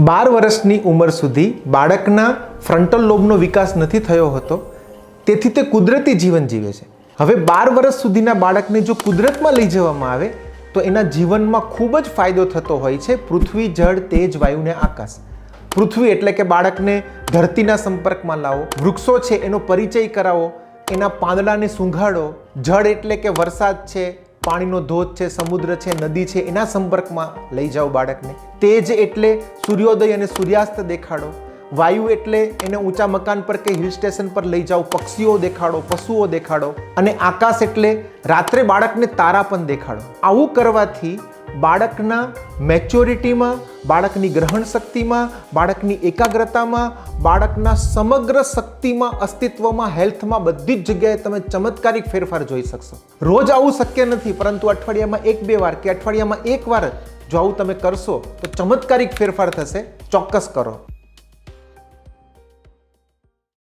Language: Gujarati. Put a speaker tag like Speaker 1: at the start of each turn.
Speaker 1: બાર વર્ષની ઉંમર સુધી બાળકના ફ્રન્ટલ લોબનો વિકાસ નથી થયો હતો. તેથી તે કુદરતી જીવન જીવે છે. હવે બાર વર્ષ સુધીના બાળકને જો કુદરતમાં લઈ જવામાં આવે, તો એના જીવનમાં ખૂબ જ ફાયદો થતો હોય છે પૃથ્વી, જળ, તેજ, વાયુને આકાશ. પૃથ્વી એટલે કે બાળકને ધરતીના સંપર્કમાં લાવો, વૃક્ષો છે એનો પરિચય કરાવો, એના પાંદડાને સૂંઘાડો, જળ એટલે કે વરસાદ છે પાણીનો ધોધ છે, સમુદ્ર છે, નદી છે, એના સંપર્કમાં લઈ જાઓ બાળકને. તેજ એટલે સૂર્યોદય અને સૂર્યાસ્ત દેખાડો. વાયુ એટલે એને ઊંચા મકાન પર કે હિલ સ્ટેશન પર લઈ જાઓ, પક્ષીઓ દેખાડો, પશુઓ દેખાડો અને આકાશ એટલે રાત્રે બાળકને તારા પણ દેખાડો. આવું કરવાથી બાળકના મેચ્યોરિટીમાં, બાળકની ગ્રહણ શક્તિમાં, બાળકની એકાગ્રતામાં, બાળકના સમગ્ર શક્તિમાં, અસ્તિત્વમાં, હેલ્થમાં બધી જ જગ્યાએ તમે ચમત્કારિક ફેરફાર જોઈ શકશો. રોજ આવું શક્ય નથી, પરંતુ અઠવાડિયામાં એક બે વાર કે અઠવાડિયામાં એક વાર જો આવું તમે કરશો, તો ચમત્કારિક ફેરફાર થશે. ચોક્કસ કરો.